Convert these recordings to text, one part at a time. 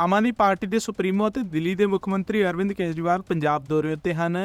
Aam Aadmi party ਦੇ supremo ਅਤੇ ਦਿੱਲੀ ਦੇ ਮੁੱਖ ਮੰਤਰੀ ਅਰਵਿੰਦ ਕੇਜਰੀਵਾਲ ਪੰਜਾਬ ਦੌਰੇ ਉੱਤੇ ਹਨ।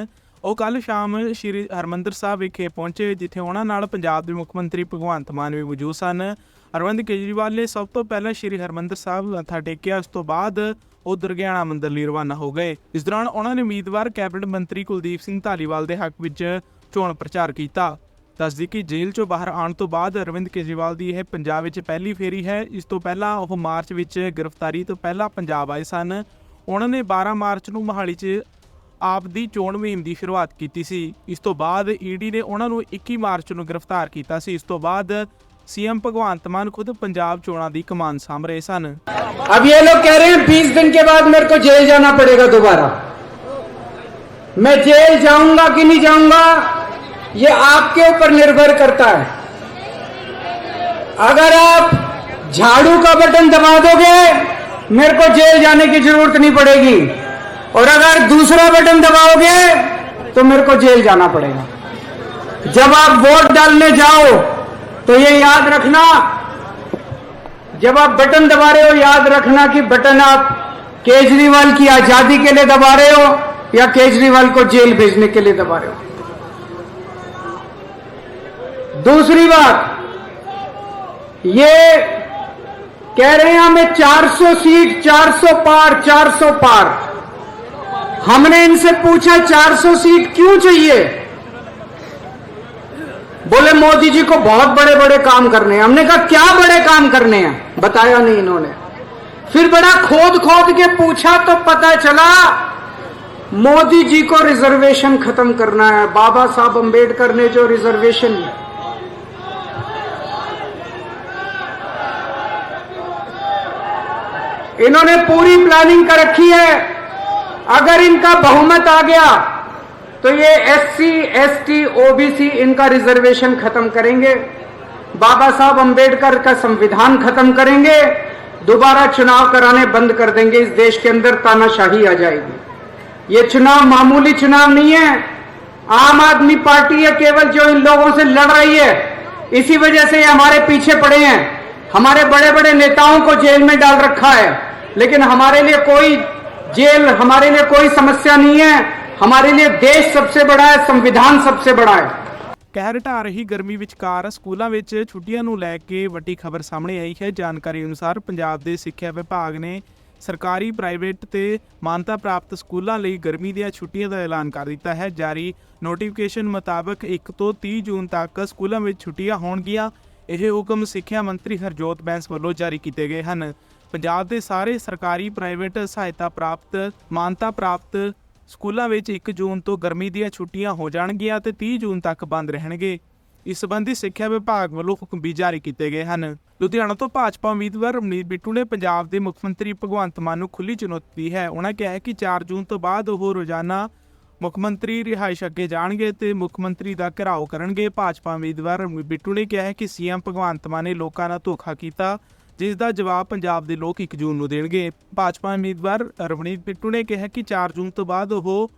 ਉਹ ਕੱਲ ਸ਼ਾਮ ਸ਼੍ਰੀ ਹਰਮੰਦਰ ਸਾਹਿਬ ਵਿਖੇ ਪਹੁੰਚੇ, ਜਿੱਥੇ ਉਹਨਾਂ ਨਾਲ ਪੰਜਾਬ ਦੇ ਮੁੱਖ ਮੰਤਰੀ ਭਗਵੰਤ ਮਾਨ ਵੀ ਮੌਜੂਦ ਸਨ। ਅਰਵਿੰਦ ਕੇਜਰੀਵਾਲ ਨੇ ਸਭ ਤੋਂ ਪਹਿਲਾਂ ਸ਼੍ਰੀ ਹਰਮੰਦਰ ਸਾਹਿਬ ਮੱਥਾ ਟੇਕਿਆ, ਉਸ ਤੋਂ ਬਾਅਦ ਉਹ ਦੁਰਗਿਆਣਾ ਮੰਦਰ ਲਈ ਰਵਾਨਾ ਹੋ ਗਏ। ਇਸ ਦੌਰਾਨ ਉਹਨਾਂ ਨੇ ਉਮੀਦਵਾਰ, ਕੈਬਨਿਟ ਮੰਤਰੀ ਕੁਲਦੀਪ ਸਿੰਘ ਧਾਲੀਵਾਲ ਦੇ ਹੱਕ ਵਿੱਚ ਚੋਣ ਪ੍ਰਚਾਰ ਕੀਤਾ। ਦੱਸਦੀ ਕਿ ਜੇਲ੍ਹ ਚੋਂ ਬਾਹਰ ਆਉਣ ਤੋਂ ਬਾਅਦ ਅਰਵਿੰਦ ਕੇਜਰੀਵਾਲ ਦੀ ਇਹ ਪੰਜਾਬ ਵਿੱਚ ਪਹਿਲੀ ਫੇਰੀ ਹੈ ਇਸ ਤੋਂ ਪਹਿਲਾਂ ਉਹ ਮਾਰਚ ਵਿੱਚ ਗ੍ਰਿਫਤਾਰੀ ਤੋਂ ਪਹਿਲਾਂ ਪੰਜਾਬ ਆਏ ਸਨ ਉਹਨਾਂ ਨੇ 12 ਮਾਰਚ ਨੂੰ ਮੋਹਾਲੀ 'ਚ ਆਪ ਦੀ ਚੋਣ ਮੁਹਿੰਮ ਦੀ ਸ਼ੁਰੂਆਤ ਕੀਤੀ ਸੀ ਇਸ ਤੋਂ ਬਾਅਦ ਈਡੀ ਨੇ ਉਹਨਾਂ ਨੂੰ 21 ਮਾਰਚ ਨੂੰ ਗ੍ਰਿਫਤਾਰ ਕੀਤਾ ਸੀ ਇਸ ਤੋਂ ਬਾਅਦ ਸੀਐਮ ਭਗਵੰਤ ਮਾਨ ਖੁਦ ਪੰਜਾਬ ਚੋਣਾਂ ਦੀ ਕਮਾਨ ਸਾਂਭ ਰਹੇ ਸਨ अब ये लोग कह रहे हैं बीस दिन के बाद मेरे को जेल जाना पड़ेगा दोबारा मैं जेल जाऊंगा कि नहीं जाऊंगा ये आपके ऊपर निर्भर करता है। अगर आप झाड़ू का बटन दबा दोगे, मेरे को जेल जाने की ज़रूरत नहीं पड़ेगी। और अगर दूसरा बटन दबाओगे तो मेरे को जेल जाना पड़ेगा। जब आप वोट डालने जाओ तो ये याद रखना, जब आप बटन दबा रहे हो, याद रखना कि बटन आप केजरीवाल की आज़ादी के लिए दबा रहे हो या केजरीवाल को जेल भेजने के लिए दबा रहे हो। दूसरी बात, ये कह रहे हैं हमें 400 सीट 400 पार 400 पार। हमने इनसे पूछा 400 सीट क्यों चाहिए? बोले, मोदी जी को बहुत बड़े बड़े काम करने हैं। हमने कहा, क्या बड़े काम करने हैं? बताया नहीं इन्होंने। फिर बड़ा खोद खोद के पूछा तो पता चला, मोदी जी को रिजर्वेशन खत्म करना है। बाबा साहब अंबेडकर ने जो रिजर्वेशन इन्होंने पूरी प्लानिंग कर रखी है। अगर इनका बहुमत आ गया तो ये एससी, एसटी, ओबीसी इनका रिजर्वेशन खत्म करेंगे। बाबा साहब अंबेडकर का संविधान खत्म करेंगे। दोबारा चुनाव कराने बंद कर देंगे। इस देश के अंदर तानाशाही आ जाएगी। ये चुनाव मामूली चुनाव नहीं है। आम आदमी पार्टी है केवल जो इन लोगों से लड़ रही है। इसी वजह से ये हमारे पीछे पड़े हैं। हमारे बड़े बड़े नेताओं को जेल में डाल रखा है। लेकिन हमारे लिए कोई जेल हमारे लिए कोई समस्या नहीं है हमारे लिए देश सबसे बड़ा है संविधान सबसे बड़ा है ਕਹਿਰ ਢਾ ਰਹੀ ਗਰਮੀ ਵਿਚਕਾਰ ਸਕੂਲਾਂ ਵਿੱਚ ਛੁੱਟੀਆਂ ਨੂੰ ਲੈ ਕੇ ਵੱਡੀ ਖਬਰ ਸਾਹਮਣੇ ਆਈ ਹੈ ਜਾਣਕਾਰੀ ਅਨੁਸਾਰ ਪੰਜਾਬ ਦੇ ਸਿੱਖਿਆ ਵਿਭਾਗ ਨੇ ਸਰਕਾਰੀ ਪ੍ਰਾਈਵੇਟ ਤੇ ਮਾਨਤਾ ਪ੍ਰਾਪਤ ਸਕੂਲਾਂ ਲਈ ਗਰਮੀ ਦੀਆਂ ਛੁੱਟੀਆਂ ਦਾ ਐਲਾਨ ਕਰ ਦਿੱਤਾ ਹੈ ਜਾਰੀ ਨੋਟੀਫਿਕੇਸ਼ਨ ਮੁਤਾਬਕ 1 ਤੋਂ 30 ਜੂਨ ਤੱਕ ਸਕੂਲਾਂ ਵਿੱਚ ਛੁੱਟੀਆਂ ਹੋਣਗੀਆਂ ਇਹ ਹੁਕਮ ਸਿੱਖਿਆ ਮੰਤਰੀ ਹਰਜੋਤ ਬੈਂਸ ਵੱਲੋਂ ਜਾਰੀ ਕੀਤੇ ਗਏ ਹਨ ਪੰਜਾਬ ਦੇ ਸਾਰੇ ਸਰਕਾਰੀ ਪ੍ਰਾਈਵੇਟ ਸਹਾਇਤਾ ਪ੍ਰਾਪਤ, ਮਾਨਤਾ ਪ੍ਰਾਪਤ ਸਕੂਲਾਂ ਵਿੱਚ 1 ਜੂਨ ਤੋਂ ਗਰਮੀ ਦੀਆਂ ਛੁੱਟੀਆਂ ਹੋ ਜਾਣਗੀਆਂ ਤੇ 30 ਜੂਨ ਤੱਕ ਬੰਦ ਰਹਿਣਗੇ। ਇਸ ਸੰਬੰਧੀ ਸਿੱਖਿਆ ਵਿਭਾਗ ਵੱਲੋਂ ਹੁਕਮ ਵੀ ਜਾਰੀ ਕੀਤੇ ਗਏ ਹਨ। ਲੁਧਿਆਣਾ ਤੋਂ ਭਾਜਪਾ ਉਮੀਦਵਾਰ ਰਮਨੀਤ ਬਿੱਟੂ ਨੇ ਪੰਜਾਬ ਦੇ ਮੁੱਖ ਮੰਤਰੀ ਭਗਵੰਤ ਮਾਨ ਨੂੰ ਖੁੱਲੀ ਚੁਣੌਤੀ ਦਿੱਤੀ ਹੈ। ਉਹਨਾਂ ਕਿਹਾ ਹੈ ਕਿ 4 ਜੂਨ ਤੋਂ ਬਾਅਦ ਉਹ ਰੋਜ਼ਾਨਾ ਮੁੱਖ ਮੰਤਰੀ ਰਿਹਾਇਸ਼ ਅੱਗੇ ਜਾਣਗੇ ਤੇ ਮੁੱਖ ਮੰਤਰੀ ਦਾ ਘਿਰਾਓ ਕਰਨਗੇ। ਭਾਜਪਾ ਉਮੀਦਵਾਰ ਰਮਨੀਤ ਬਿੱਟੂ ਨੇ ਕਿਹਾ ਹੈ ਕਿ ਸੀਐਮ ਭਗਵੰਤ ਮਾਨ ਨੇ ਲੋਕਾਂ ਨਾਲ ਧੋਖਾ ਕੀਤਾ। ਜਿਸ ਦਾ ਜਵਾਬ ਪੰਜਾਬ ਦੇ ਲੋਕ 1 ਜੂਨ ਨੂੰ ਦੇਣਗੇ। ਭਾਜਪਾ ਉਮੀਦਵਾਰ ਰਵਨੀਤ ਬਿੱਟੂ ਨੇ ਕਿਹਾ ਕਿ 4 ਜੂਨ ਤੋਂ ਬਾਅਦ ਉਹ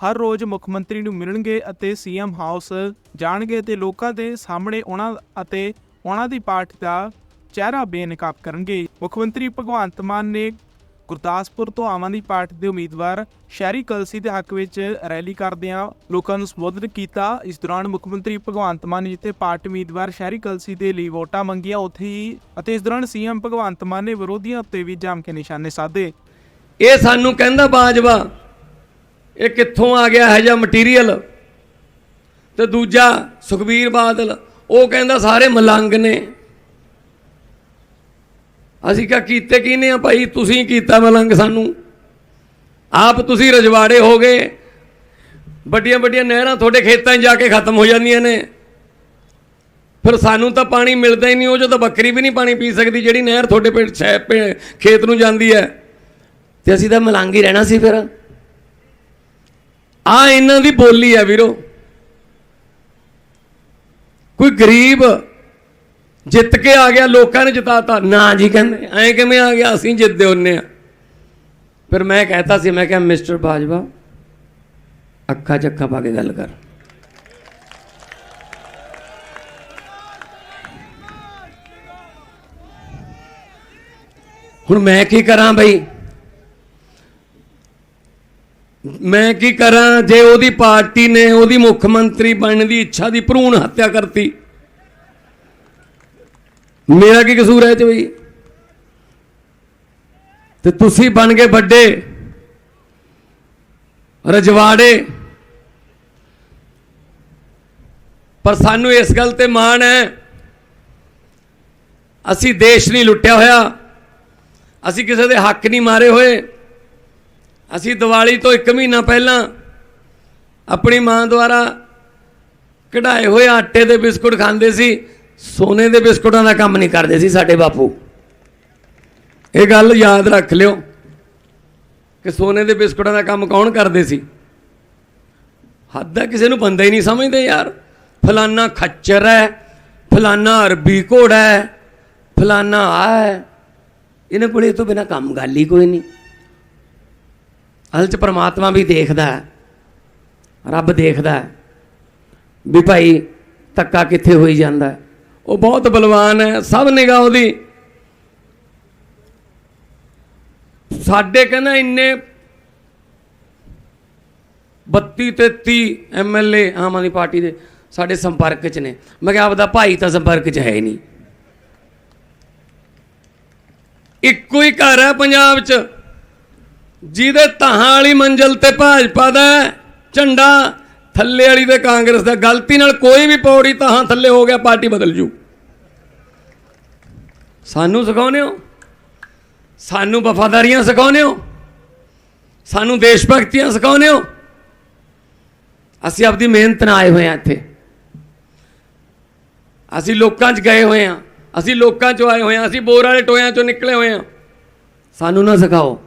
ਹਰ ਰੋਜ਼ ਮੁੱਖ ਮੰਤਰੀ ਨੂੰ ਮਿਲਣਗੇ ਅਤੇ ਸੀਐਮ ਹਾਊਸ ਜਾਣਗੇ ਤੇ ਲੋਕਾਂ ਦੇ ਸਾਹਮਣੇ ਉਹਨਾਂ ਅਤੇ ਉਹਨਾਂ ਦੀ ਪਾਰਟੀ ਦਾ ਚਿਹਰਾ ਬੇਨਕਾਬ ਕਰਨਗੇ। ਮੁੱਖ ਮੰਤਰੀ ਭਗਵੰਤ ਮਾਨ ਨੇ ਗੁਰਦਾਸਪੁਰ ਤੋਂ ਆਮ ਆਦਮੀ ਪਾਰਟੀ ਦੇ ਉਮੀਦਵਾਰ ਸ਼ਹਿਰੀ ਕਲਸੀ ਦੇ ਹੱਕ ਵਿੱਚ ਰੈਲੀ ਕਰਦਿਆਂ ਲੋਕਾਂ ਨੂੰ ਸੰਬੋਧਨ ਕੀਤਾ। ਇਸ ਦੌਰਾਨ ਮੁੱਖ ਮੰਤਰੀ ਭਗਵੰਤ ਮਾਨ ਨੇ ਜਿੱਥੇ ਪਾਰਟੀ ਉਮੀਦਵਾਰ ਸ਼ਹਿਰੀ ਕਲਸੀ ਦੇ ਲਈ ਵੋਟਾਂ ਮੰਗੀਆਂ, ਉੱਥੇ ਹੀ ਅਤੇ ਇਸ ਦੌਰਾਨ ਸੀਐਮ ਭਗਵੰਤ ਮਾਨ ਨੇ ਵਿਰੋਧੀਆਂ ਉੱਤੇ ਵੀ ਜੰਮ ਕੇ ਨਿਸ਼ਾਨੇ ਸਾਧੇ। ਇਹ ਸਾਨੂੰ ਕਹਿੰਦਾ ਬਾਜਵਾ, ਇਹ ਕਿੱਥੋਂ ਆ ਗਿਆ ਹੈ ਜਾਂ ਮਟੀਰੀਅਲ ਤੇ ਦੂਜਾ ਸੁਖਬੀਰ ਬਾਦਲ, ਉਹ ਕਹਿੰਦਾ ਸਾਰੇ ਮਲੰਗ ਨੇ। ਅਸੀਂ ਕਿਹਾ, ਕੀਤੇ ਕਿਹਨੇ ਆ ਭਾਈ? ਤੁਸੀਂ ਕੀਤਾ ਮਲੰਗ ਸਾਨੂੰ। ਆਪ ਤੁਸੀਂ ਰਜਵਾੜੇ ਹੋ ਗਏ। ਵੱਡੀਆਂ ਵੱਡੀਆਂ ਨਹਿਰਾਂ ਤੁਹਾਡੇ ਖੇਤਾਂ 'ਚ ਜਾ ਕੇ ਖਤਮ ਹੋ ਜਾਂਦੀਆਂ ਨੇ। ਫਿਰ ਸਾਨੂੰ ਤਾਂ ਪਾਣੀ ਮਿਲਦਾ ਹੀ ਨਹੀਂ, ਉਹ ਜੋ ਤਾਂ ਬੱਕਰੀ ਵੀ ਨਹੀਂ ਪਾਣੀ ਪੀ ਸਕਦੀ, ਜਿਹੜੀ ਨਹਿਰ ਤੁਹਾਡੇ ਪਿੰਡ ਪਿੰ- ਖੇਤ ਨੂੰ ਜਾਂਦੀ ਹੈ। ਤੇ ਅਸੀਂ ਤਾਂ ਮਲੰਗ ਹੀ ਰਹਿਣਾ ਸੀ ਫਿਰ। ਆ ਇਹਨਾਂ ਦੀ ਬੋਲੀ ਹੈ ਵੀਰੋ। ਕੋਈ ਗਰੀਬ ਜਿੱਤ ਕੇ ਆ ਗਿਆ, ਲੋਕਾਂ ਨੇ ਜਿਤਾਤਾ। ਨਾ ਜੀ ਕਹਿੰਦੇ, ਐਂ ਕਿਵੇਂ ਆ ਗਿਆ, ਅਸੀਂ ਜਿੱਤਦੇ ਹੁੰਨੇ ਆ। ਫਿਰ ਮੈਂ ਕਹਿਤਾ ਸੀ, ਮੈਂ ਕਿਹਾ, ਮਿਸਟਰ ਬਾਜਵਾ, ਅੱਖਾਂ ਚੱਖਾਂ ਪਾ ਕੇ ਗੱਲ ਕਰ। ਹੁਣ ਮੈਂ ਕੀ ਕਰਾਂ ਬਈ? ਮੈਂ ਕੀ ਕਰਾਂ? ਜੇ ਉਹਦੀ ਪਾਰਟੀ ਨੇ ਉਹਦੀ ਮੁੱਖ ਮੰਤਰੀ ਬਣਨ ਦੀ ਇੱਛਾ ਦੀ ਭਰੂਣ ਹੱਤਿਆ ਕਰਤੀ ਮੇਰਾ ਕੀ ਕਸੂਰ ਹੈ ਇਹ ਬਈ? ਤੇ ਤੁਸੀਂ ਬਣ ਗਏ ਵੱਡੇ, ਰਜਵਾੜੇ। ਪਰ ਸਾਨੂੰ ਇਸ ਗੱਲ ਤੇ ਮਾਣ ਹੈ, ਅਸੀਂ ਦੇਸ਼ ਨਹੀਂ ਲੁੱਟਿਆ ਹੋਇਆ, ਅਸੀਂ ਕਿਸੇ ਦੇ ਹੱਕ ਨਹੀਂ ਮਾਰੇ ਹੋਏ। ਅਸੀਂ ਦੀਵਾਲੀ ਤੋਂ 1 ਮਹੀਨਾ ਪਹਿਲਾਂ ਆਪਣੀ ਮਾਂ ਦੁਆਰਾ ਕਢਾਏ ਹੋਏ ਆਟੇ ਦੇ ਬਿਸਕੁਟ ਖਾਂਦੇ ਸੀ। ਸੋਨੇ ਦੇ ਬਿਸਕੁਟਾਂ ਦਾ ਕੰਮ ਨਹੀਂ ਕਰਦੇ ਸੀ ਸਾਡੇ ਬਾਪੂ। ਇਹ ਗੱਲ ਯਾਦ ਰੱਖ ਲਿਓ ਕਿ ਸੋਨੇ ਦੇ ਬਿਸਕੁਟਾਂ ਦਾ ਕੰਮ ਕੌਣ ਕਰਦੇ ਸੀ? ਹੱਦ ਹੈ, ਕਿਸੇ ਨੂੰ ਬੰਦਾ ਹੀ ਨਹੀਂ ਸਮਝਦੇ ਯਾਰ। ਫਲਾਨਾ ਖੱਚਰ ਹੈ, ਫਲਾਨਾ ਅਰਬੀ ਘੋੜਾ ਹੈ, ਫਲਾਨਾ ਆ ਹੈ। ਇਹਨਾਂ ਕੋਲੇ ਇਹ ਤੋਂ ਬਿਨਾ ਕੰਮ ਗੱਲ ਹੀ ਕੋਈ ਨਹੀਂ। ਅਸਲ ਚ ਪ੍ਰਮਾਤਮਾ ਵੀ ਦੇਖਦਾ ਹੈ, ਰੱਬ ਦੇਖਦਾ ਹੈ ਵੀ ਭਾਈ ਧੱਕਾ ਕਿੱਥੇ ਹੋਈ ਜਾਂਦਾ ਹੈ। ਉਹ ਬਹੁਤ ਬਲਵਾਨ ਹੈ, ਸਭ ਨਿਗਾਹ ਉਹਦੀ। ਸਾਡੇ ਕਹਿੰਦਾ ਇੰਨੇ 32 33 ਐਮਐਲਏ ਆਮ ਆਦਮੀ ਪਾਰਟੀ ਦੇ ਸਾਡੇ ਸੰਪਰਕ 'ਚ ਨੇ। ਮੈਂ ਕਿਹਾ ਆਪਦਾ ਭਾਈ ਤਾਂ ਸੰਪਰਕ 'ਚ ਹੈ ਹੀ ਨਹੀਂ। ਇੱਕੋ ਹੀ ਘਰ ਹੈ ਪੰਜਾਬ 'ਚ। ਜਿਹਦੇ ਧਾਹਾਂ ਵਾਲੀ ਮੰਜ਼ਲ ਤੇ ਭਾਜਪਾ ਦਾ ਝੰਡਾ ਥੱਲੇ ਵਾਲੀ ਤੇ ਕਾਂਗਰਸ ਦਾ ਗਲਤੀ ਨਾਲ ਕੋਈ ਵੀ ਪੌੜੀ ਧਾਹਾਂ ਥੱਲੇ ਹੋ ਗਿਆ, ਪਾਰਟੀ ਬਦਲ ਜੂ। ਸਾਨੂੰ ਸਿਖਾਉਂਦੇ ਹੋ? ਸਾਨੂੰ ਵਫਾਦਾਰੀਆਂ ਸਿਖਾਉਂਦੇ ਹੋ? ਸਾਨੂੰ ਦੇਸ਼ ਭਗਤੀਆਂ ਸਿਖਾਉਂਦੇ ਹੋ? ਅਸੀਂ ਆਪਦੀ ਮਿਹਨਤ ਨਾਲ ਆਏ ਹੋਏ ਆ ਇੱਥੇ। ਅਸੀਂ ਲੋਕਾਂ 'ਚ ਗਏ ਹੋਏ ਆ ਅਸੀਂ ਲੋਕਾਂ 'ਚੋਂ ਆਏ ਹੋਏ ਆ ਅਸੀਂ ਬੋਰ ਵਾਲੇ ਟੋਇਆਂ 'ਚੋਂ ਨਿਕਲੇ ਹੋਏ ਆ ਸਾਨੂੰ ਨਾ ਸਿਖਾਓ।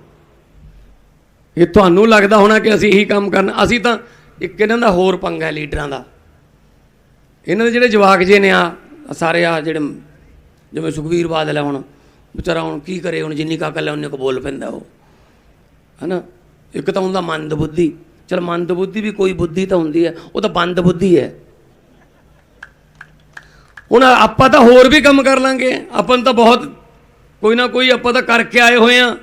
ਇਹ ਤੁਹਾਨੂੰ ਲੱਗਦਾ ਹੋਣਾ ਕਿ ਅਸੀਂ ਇਹੀ ਕੰਮ ਕਰਨਾ। ਅਸੀਂ ਤਾਂ ਇੱਕ ਇਹਨਾਂ ਦਾ ਹੋਰ ਪੰਗਾ ਹੈ ਲੀਡਰਾਂ ਦਾ। ਇਹਨਾਂ ਦੇ ਜਿਹੜੇ ਜਵਾਕ ਜੇ ਨੇ ਆ ਸਾਰੇ ਆ ਜਿਹੜੇ ਜਿਵੇਂ ਸੁਖਵੀਰ ਬਾਦਲ ਹੈ ਹੁਣ, ਵਿਚਾਰਾ ਹੁਣ ਕੀ ਕਰੇ, ਹੁਣ ਜਿੰਨੀ ਕਾ ਹੈ ਉਹਨੇ ਕੋ ਬੋਲ ਪੈਂਦਾ ਉਹ। ਹਨਾ? ਇੱਕ ਤਾਂ ਹੁੰਦਾ ਮੰਦ ਬੁੱਧੀ। ਚਲ ਮੰਦ ਬੁੱਧੀ ਵੀ ਕੋਈ ਬੁੱਧੀ ਤਾਂ ਹੁੰਦੀ ਹੈ, ਉਹ ਤਾਂ ਬੰਦ ਬੁੱਧੀ ਹੈ। ਹੁਣ ਆਪਾਂ ਤਾਂ ਹੋਰ ਵੀ ਕੰਮ ਕਰ ਲਾਂਗੇ। ਆਪਾਂ ਨੂੰ ਤਾਂ ਬਹੁਤ, ਕੋਈ ਨਾ ਕੋਈ ਆਪਾਂ ਤਾਂ ਕਰਕੇ ਆਏ ਹੋਏ ਆ।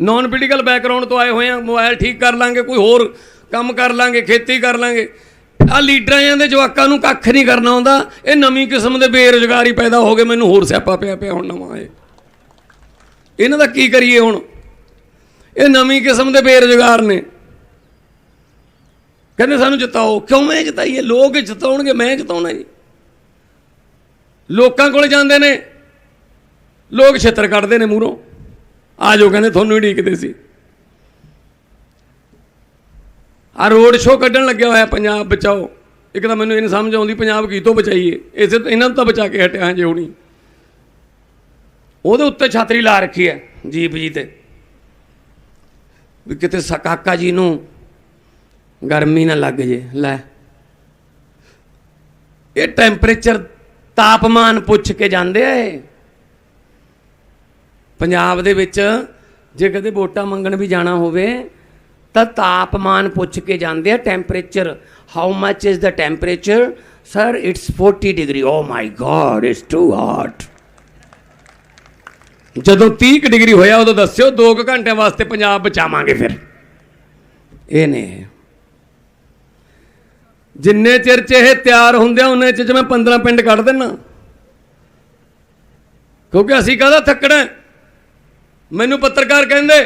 ਨਾਨ ਪੋਲੀਟੀਕਲ ਬੈਕਗ੍ਰਾਉਂਡ ਤੋਂ ਆਏ ਹੋਏ ਆ ਮੋਬਾਈਲ ਠੀਕ ਕਰ ਲਾਂਗੇ, ਕੋਈ ਹੋਰ ਕੰਮ ਕਰ ਲਾਂਗੇ, ਖੇਤੀ ਕਰ ਲਾਂਗੇ। ਆ ਲੀਡਰਾਂ ਦੇ ਜਵਾਕਾਂ ਨੂੰ ਕੱਖ ਨਹੀਂ ਕਰਨਾ ਆਉਂਦਾ। ਇਹ ਨਵੀਂ ਕਿਸਮ ਦੇ ਬੇਰੁਜ਼ਗਾਰੀ ਪੈਦਾ ਹੋ ਗਏ, ਮੈਨੂੰ ਹੋਰ ਸਿਆਪਾ ਪਿਆ ਪਿਆ ਹੁਣ ਨਵਾਂ ਇਹ। ਇਹਨਾਂ ਦਾ ਕੀ ਕਰੀਏ ਹੁਣ? ਇਹ ਨਵੀਂ ਕਿਸਮ ਦੇ ਬੇਰੁਜ਼ਗਾਰ ਨੇ। ਕਹਿੰਦੇ ਸਾਨੂੰ ਜਿਤਾਓ। ਕਿਉਂ ਮੈਂ ਜਿਤਾਈਏ? ਲੋਕ ਜਿਤਾਉਣਗੇ, ਮੈਂ ਜਿਤਾਉਣਾ ਜੀ। ਲੋਕਾਂ ਕੋਲ ਜਾਂਦੇ ਨੇ। ਲੋਕ ਛਿੱਤਰ ਕੱਢਦੇ ਨੇ ਮੂਹਰੋਂ। ਆ ਜੋ ਕਹਿੰਦੇ ਤੁਹਾਨੂੰ ਹੀ ਢੀਕਦੇ ਸੀ। ਆ ਰੋਡ ਸ਼ੋਅ ਕੱਢਣ ਲੱਗਿਆ ਹੋਇਆ ਪੰਜਾਬ, ਬਚਾਓ। ਇੱਕ ਤਾਂ ਮੈਨੂੰ ਇਹ ਨਹੀਂ ਸਮਝ ਆਉਂਦੀ ਪੰਜਾਬ ਕੀ ਤੋਂ ਬਚਾਈਏ। ਇਸੇ ਇਹਨਾਂ ਨੂੰ ਤਾਂ ਬਚਾ ਕੇ ਹਟਿਆ ਜੇ ਹੋਣੀ। ਉਹਦੇ ਉੱਤੇ ਛਾਤਰੀ ਲਾ ਰੱਖੀ ਹੈ ਜੀਪ ਜੀ ਤੇ। ਵੀ ਕਿਤੇ ਸਕਾਕਾ ਜੀ ਨੂੰ ਗਰਮੀ ਨਾ ਲੱਗ ਜੇ, ਲੈ। ਇਹ ਟੈਂਪਰੇਚਰ ਤਾਪਮਾਨ ਪੁੱਛ ਕੇ ਜਾਂਦੇ ਆ ਇਹ। ਪੰਜਾਬ ਦੇ ਵਿੱਚ ਜੇ ਕਦੇ ਵੋਟਾਂ ਮੰਗਣ ਵੀ ਜਾਣਾ ਹੋਵੇ, ਤਾਂ ਤਾਪਮਾਨ ਪੁੱਛ ਕੇ ਜਾਂਦੇ ਆ temperature how much is the temperature sir it's 40 degree oh my God it's too hot ਜਦੋਂ 30 ਕੁ ਡਿਗਰੀ ਹੋਇਆ, ਉਦੋਂ ਦੱਸਿਓ 2 ਘੰਟਿਆਂ ਵਾਸਤੇ ਪੰਜਾਬ ਬਚਾਵਾਂਗੇ ਫਿਰ। ਇਹ ਨੇ। ਜਿੰਨੇ ਚਿਰ ਚ ਇਹ ਤਿਆਰ ਹੁੰਦੇ ਆ, ਉਹਨੇ ਚਿਰ ਚ ਮੈਂ 15 ਪਿੰਡ ਕੱਢ ਦੇਣਾ। ਕਿਉਂਕਿ ਅਸੀਂ ਕਾਹਦਾ ਥੱਕਣਾ? ਮੈਨੂੰ ਪੱਤਰਕਾਰ ਕਹਿੰਦੇ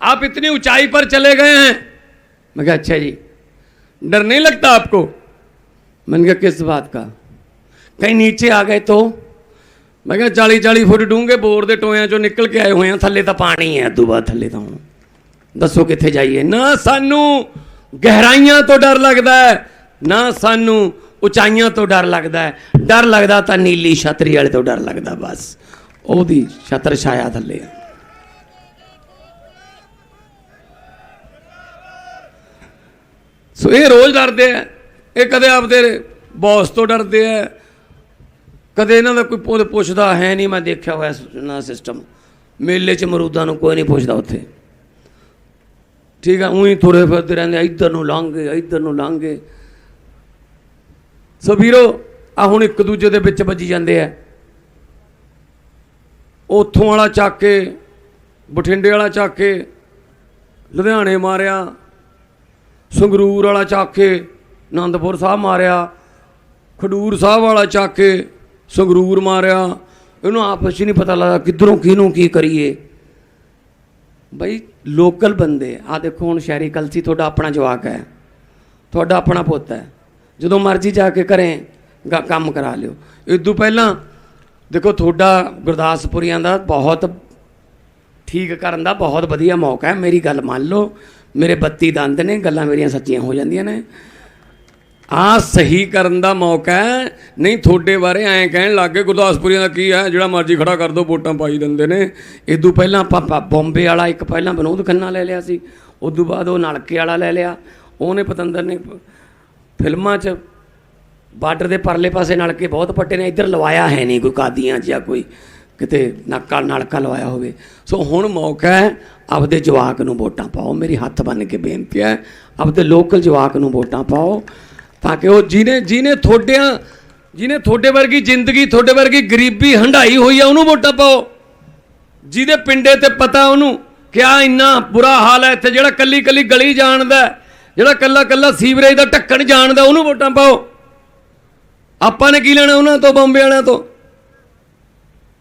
आप इतनी ऊंचाई पर चले गए हैं मैं कहा अच्छा जी डर नहीं लगता आपको मैंने कहा किस बात का कहीं नीचे आ गए तो ਮੈਂ ਕਿਹਾ 40 40 ਫੁੱਟ ਡੂੰਘੇ ਬੋਰ ਦੇ ਟੋਇਆਂ ਚੋਂ ਨਿਕਲ ਕੇ ਆਏ ਹੋਏ ਆ ਥੱਲੇ ਤਾਂ ਪਾਣੀ ਹੈ ਦੁਬਾ ਥੱਲੇ ਤਾਂ ਹੁਣ ਦੱਸੋ ਕਿੱਥੇ ਜਾਈਏ ਨਾ ਸਾਨੂੰ ਗਹਿਰਾਈਆਂ ਤੋਂ ਡਰ ਲੱਗਦਾ ਹੈ ਨਾ ਸਾਨੂੰ ਉਚਾਈਆਂ ਤੋਂ ਡਰ ਲੱਗਦਾ ਹੈ ਡਰ ਲੱਗਦਾ ਤਾਂ ਨੀਲੀ ਛਤਰੀ ਵਾਲੇ ਤੋਂ ਡਰ ਲੱਗਦਾ ਬਸ ਉਹਦੀ ਛਤਰ ਛਾਇਆ ਥੱਲੇ ਆ ਸੋ ਇਹ ਰੋਜ਼ ਡਰਦੇ ਆ, ਇਹ ਕਦੇ ਆਪਦੇ ਬੌਸ ਤੋਂ ਡਰਦੇ ਆ। ਕਦੇ ਇਹਨਾਂ ਦਾ ਕੋਈ ਪੁੱਛ- ਪੁੱਛਦਾ ਹੈ ਨਹੀਂ, ਮੈਂ ਦੇਖਿਆ ਹੋਇਆ ਨਾ ਸਿਸਟਮ ਮੇਲੇ 'ਚ ਮਰੂਦਾਂ ਨੂੰ ਕੋਈ ਨਹੀਂ ਪੁੱਛਦਾ ਉੱਥੇ। ਠੀਕ ਆ, ਉਹੀ ਤੁਰੇ ਫਿਰਦੇ ਰਹਿੰਦੇ ਇੱਧਰ ਨੂੰ ਲੰਘੇ ਇੱਧਰ ਨੂੰ ਲੰਘੇ ਸੋ ਵੀਰੋ ਆ ਹੁਣ ਇੱਕ ਦੂਜੇ ਦੇ ਵਿੱਚ ਵੱਜੀ ਜਾਂਦੇ ਆ। ਉੱਥੋਂ ਵਾਲਾ ਚੱਕ ਕੇ, ਬਠਿੰਡੇ ਵਾਲਾ ਚੱਕ ਕੇ, ਲੁਧਿਆਣੇ ਮਾਰਿਆ। ਸੰਗਰੂਰ ਵਾਲਾ ਚੱਕ ਕੇ ਆਨੰਦਪੁਰ ਸਾਹਿਬ ਮਾਰਿਆ, ਖਡੂਰ ਸਾਹਿਬ ਵਾਲਾ ਚੱਕ ਕੇ ਸੰਗਰੂਰ ਮਾਰਿਆ। ਇਹਨੂੰ ਆਪਸ 'ਚ ਨਹੀਂ ਪਤਾ ਲੱਗਦਾ ਕਿੱਧਰੋਂ ਕਿਹਨੂੰ ਕੀ ਕਰੀਏ। ਬਈ ਲੋਕਲ ਬੰਦੇ ਆ। ਦੇਖੋ ਹੁਣ ਸ਼ਹਿਰੀ ਕਲਸੀ ਤੁਹਾਡਾ ਆਪਣਾ ਜਵਾਕ ਹੈ। ਤੁਹਾਡਾ ਆਪਣਾ ਪੁੱਤ ਹੈ। ਜਦੋਂ ਮਰਜ਼ੀ ਜਾ ਕੇ ਘਰੇ ਗ- ਕੰਮ ਕਰਾ ਲਿਓ। ਇਦੋਂ ਪਹਿਲਾਂ ਦੇਖੋ ਤੁਹਾਡਾ ਗੁਰਦਾਸਪੁਰੀਆਂ ਦਾ ਬਹੁਤ ਠੀਕ ਕਰਨ ਦਾ ਬਹੁਤ ਵਧੀਆ ਮੌਕਾ ਹੈ। ਮੇਰੀ ਗੱਲ ਮੰਨ ਲਓ। ਮੇਰੇ 32 ਦੰਦ ਨੇ, ਗੱਲਾਂ ਮੇਰੀਆਂ ਸੱਚੀਆਂ ਹੋ ਜਾਂਦੀਆਂ ਨੇ। ਆ ਸਹੀ ਕਰਨ ਦਾ ਮੌਕਾ ਹੈ। ਨਹੀਂ, ਤੁਹਾਡੇ ਬਾਰੇ ਐਂ ਕਹਿਣ ਲੱਗੇ ਗੁਰਦਾਸਪੁਰੀਆਂ ਦਾ ਕੀ ਹੈ? ਜਿਹੜਾ ਮਰਜ਼ੀ ਖੜਾ ਕਰ ਦੋ, ਵੋਟਾਂ ਪਾਈ ਦਿੰਦੇ ਨੇ। ਇਦੋਂ ਪਹਿਲਾਂ ਆਪਾਂ ਪ- ਬੰਬੇ ਵਾਲਾ ਇੱਕ ਪਹਿਲਾਂ ਵਿਨੋਦ ਖੰਨਾ ਲੈ ਲਿਆ ਸੀ। ਉਦੋਂ ਬਾਅਦ ਉਹ ਨਲਕੇ ਵਾਲਾ ਲੈ ਲਿਆ। ਉਹਨੇ ਪਤੰਦਰ ਨੇ ਫਿਲਮਾਂ 'ਚ ਬਾਰਡਰ ਦੇ ਪਰਲੇ ਪਾਸੇ ਨਲਕੇ ਬਹੁਤ ਪੱਟੇ ਨੇ। ਇੱਧਰ ਲਵਾਇਆ ਹੈ ਨਹੀਂ ਕੋਈ ਕਾਦੀਆਂ 'ਚ ਜਾਂ ਕੋਈ। ਕਿਤੇ ਨਾਕਾ ਨਲਕਾ ਲਵਾਇਆ ਹੋਵੇ। ਸੋ ਹੁਣ ਮੌਕਾ ਹੈ ਆਪਦੇ ਜਵਾਕ ਨੂੰ ਵੋਟਾਂ ਪਾਓ। ਮੇਰੀ ਹੱਥ ਬੰਨ ਕੇ ਬੇਨਤੀ ਹੈ, ਆਪਦੇ ਲੋਕਲ ਜਵਾਕ ਨੂੰ ਵੋਟਾਂ ਪਾਓ ਤਾਂ ਕਿ ਉਹ ਜਿਹਨੇ ਜਿਹਨੇ ਤੁਹਾਡਿਆਂ ਜਿਹਨੇ ਤੁਹਾਡੇ ਵਰਗੀ ਜ਼ਿੰਦਗੀ ਤੁਹਾਡੇ ਵਰਗੀ ਗਰੀਬੀ ਹੰਡਾਈ ਹੋਈ ਆ, ਉਹਨੂੰ ਵੋਟਾਂ ਪਾਓ। ਜਿਹਦੇ ਪਿੰਡੇ ਤੇ ਪਤਾ ਉਹਨੂੰ ਕਿਆ ਇੰਨਾ ਬੁਰਾ ਹਾਲ ਹੈ, ਇੱਥੇ ਜਿਹੜਾ ਕੱਲੀ ਕੱਲੀ ਗਲੀ ਜਾਣਦਾ ਜਿਹੜਾ ਕੱਲਾ ਕੱਲਾ ਸੀਵਰੇਜ ਦਾ ਢੱਕਣ ਜਾਣਦਾ, ਉਹਨੂੰ ਵੋਟਾਂ ਪਾਓ। ਆਪਾਂ ਨੇ ਕੀ ਲੈਣਾ ਉਹਨਾਂ ਤੋਂ, ਬੰਬੇ ਵਾਲਿਆਂ ਤੋਂ?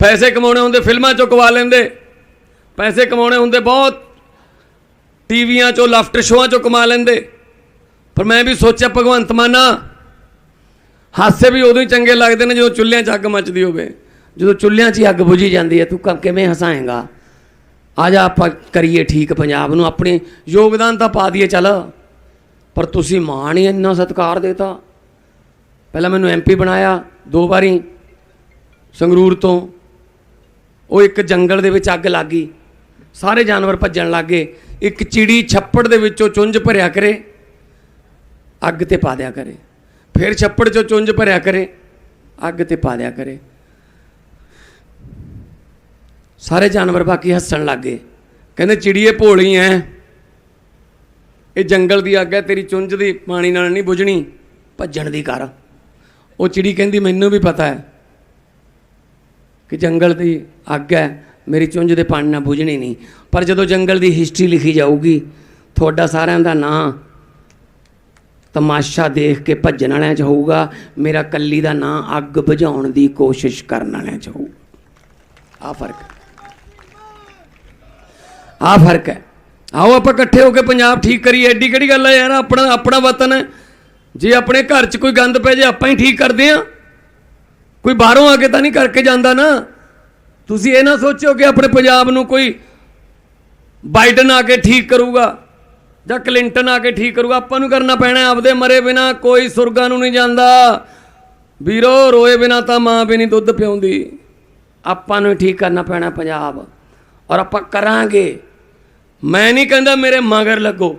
ਪੈਸੇ ਕਮਾਉਣੇ ਹੁੰਦੇ, ਫਿਲਮਾਂ ਚੋਂ ਕਵਾ ਲੈਂਦੇ। ਪੈਸੇ ਕਮਾਉਣੇ ਹੁੰਦੇ ਬਹੁਤ। ਟੀਵੀਆਂ ਚੋਂ, ਲਾਫਟਰ ਸ਼ੋਆਂ ਚੋਂ ਕਮਾ ਲੈਂਦੇ। ਪਰ ਮੈਂ ਵੀ ਸੋਚਿਆ, ਭਗਵੰਤ ਮਾਨਾ ਹਾਸੇ ਵੀ ਉਦੋਂ ਹੀ ਚੰਗੇ ਲੱਗਦੇ ਨੇ ਜਦੋਂ ਚੁੱਲ੍ਹਿਆਂ 'ਚ ਅੱਗ ਮੱਚਦੀ ਹੋਵੇ। ਜਦੋਂ ਚੁੱਲ੍ਹਿਆਂ 'ਚ ਹੀ ਅੱਗ ਬੁਝੀ ਜਾਂਦੀ ਹੈ, ਤੂੰ ਕ- ਕਿਵੇਂ ਹਸਾਏਗਾ? ਆ ਜਾ, ਆਪਾਂ ਕਰੀਏ ਠੀਕ ਪੰਜਾਬ ਨੂੰ, ਆਪਣੇ ਯੋਗਦਾਨ ਤਾਂ ਪਾ ਦਈਏ, ਚੱਲ। ਪਰ ਤੁਸੀਂ ਮਾਣ ਹੀ ਇੰਨਾ ਸਤਿਕਾਰ ਦੇਤਾ। ਪਹਿਲਾਂ ਮੈਨੂੰ ਐਮਪੀ ਬਣਾਇਆ, ਦੋ ਵਾਰੀ ਸੰਗਰੂਰ ਤੋਂ। ਉਹ ਇੱਕ ਜੰਗਲ ਦੇ ਵਿੱਚ ਅੱਗ ਲੱਗ ਗਈ। ਸਾਰੇ ਜਾਨਵਰ ਭੱਜਣ ਲੱਗ ਗਏ। ਇੱਕ ਚਿੜੀ ਛੱਪੜ ਦੇ ਵਿੱਚੋਂ ਚੁੰਝ ਭਰਿਆ ਕਰੇ। ਅੱਗ ਤੇ ਪਾ ਦਿਆ ਕਰੇ। ਫਿਰ ਛੱਪੜ ਚੋਂ ਚੁੰਝ ਭਰਿਆ ਕਰੇ। ਅੱਗ ਤੇ ਪਾ ਦਿਆ ਕਰੇ। ਸਾਰੇ ਜਾਨਵਰ ਬਾਕੀ ਹੱਸਣ ਲੱਗ ਗਏ। ਕਹਿੰਦੇ, ਚਿੜੀਏ ਭੋਲੀ ਐ। ਇਹ ਜੰਗਲ ਦੀ ਅੱਗ ਹੈ ਤੇਰੀ ਚੁੰਝ ਦੀ ਪਾਣੀ ਨਾਲ ਨਹੀਂ ਬੁਝਣੀ। ਭੱਜਣ ਦੀ ਕਰ। ਉਹ ਚਿੜੀ ਕਹਿੰਦੀ, ਮੈਨੂੰ ਵੀ ਪਤਾ ਹੈ ਕਿ ਜੰਗਲ ਦੀ ਅੱਗ ਹੈ, ਮੇਰੀ ਚੁੰਝ ਦੇ ਪਾਣੀ ਨਾਲ ਬੁਝਣੀ ਨਹੀਂ। ਪਰ ਜਦੋਂ ਜੰਗਲ ਦੀ ਹਿਸਟਰੀ ਲਿਖੀ ਜਾਊਗੀ, ਤੁਹਾਡਾ ਸਾਰਿਆਂ ਦਾ ਨਾਂ ਤਮਾਸ਼ਾ ਦੇਖ ਕੇ ਭੱਜਣ ਵਾਲਿਆਂ 'ਚ ਹੋਊਗਾ, ਮੇਰਾ ਕੱਲੀ ਦਾ ਨਾਂ ਅੱਗ ਬੁਝਾਉਣ ਦੀ ਕੋਸ਼ਿਸ਼ ਕਰਨ ਵਾਲਿਆਂ 'ਚ ਹੋਊ। ਆ ਫ਼ਰਕ ਆ ਫ਼ਰਕ ਹੈ। ਆਓ ਆਪਾਂ ਇਕੱਠੇ ਹੋ ਕੇ ਪੰਜਾਬ ਠੀਕ ਕਰੀਏ। ਐਡੀ ਕਿਹੜੀ ਗੱਲ ਹੈ ਯਾਰ, ਆਪਣਾ ਆਪਣਾ ਵਤਨ ਹੈ। ਜੇ ਆਪਣੇ ਘਰ 'ਚ ਕੋਈ ਗੰਦ ਪੈ ਜੇ ਆਪਾਂ ਹੀ ਠੀਕ ਕਰਦੇ ਆ ਕੋਈ ਬਾਹਰੋਂ ਆ ਕੇ ਤਾਂ ਨਹੀਂ ਕਰਕੇ ਜਾਂਦਾ ਨਾ। ਤੁਸੀਂ ਇਹ ਨਾ ਸੋਚੋ ਕਿ ਆਪਣੇ ਪੰਜਾਬ ਨੂੰ ਕੋਈ ਬਾਈਡਨ ਆ ਕੇ ਠੀਕ ਕਰੂਗਾ ਜਾਂ ਕਲਿੰਟਨ ਆ ਕੇ ਠੀਕ ਕਰੂਗਾ। ਆਪਾਂ ਨੂੰ ਕਰਨਾ ਪੈਣਾ ਆਪਦੇ ਮਰੇ ਬਿਨਾ ਕੋਈ ਸੁਰਗਾਂ ਨੂੰ ਨਹੀਂ ਜਾਂਦਾ। ਵੀਰੋ, ਰੋਏ ਬਿਨਾ ਤਾਂ ਮਾਂ ਵੀ ਨਹੀਂ ਦੁੱਧ ਪਿਉਂਦੀ। ਆਪਾਂ ਨੂੰ ਠੀਕ ਕਰਨਾ ਪੈਣਾ ਪੰਜਾਬ। ਔਰ ਆਪਾਂ ਕਰਾਂਗੇ। ਮੈਂ ਨਹੀਂ ਕਹਿੰਦਾ ਮੇਰੇ ਮਗਰ ਲੱਗੋ।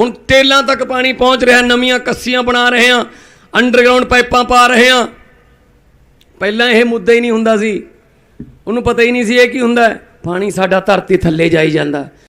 ਹੁਣ ਟੇਲਾਂ ਤੱਕ ਪਾਣੀ ਪਹੁੰਚ ਰਿਹਾ, ਨਵੀਆਂ ਕੱਸੀਆਂ ਬਣਾ ਰਹੇ ਹਾਂ ਅੰਡਰਗਰਾਉਂਡ ਪਾਈਪਾਂ ਪਾ ਰਹੇ ਹਾਂ। ਪਹਿਲਾਂ ਇਹ ਮੁੱਦਾ ਹੀ ਨਹੀਂ ਹੁੰਦਾ ਸੀ। ਉਹਨੂੰ ਪਤਾ ਹੀ ਨਹੀਂ ਸੀ ਇਹ ਕੀ ਹੁੰਦਾ। ਪਾਣੀ ਸਾਡਾ ਧਰਤੀ ਥੱਲੇ ਜਾਈ ਜਾਂਦਾ।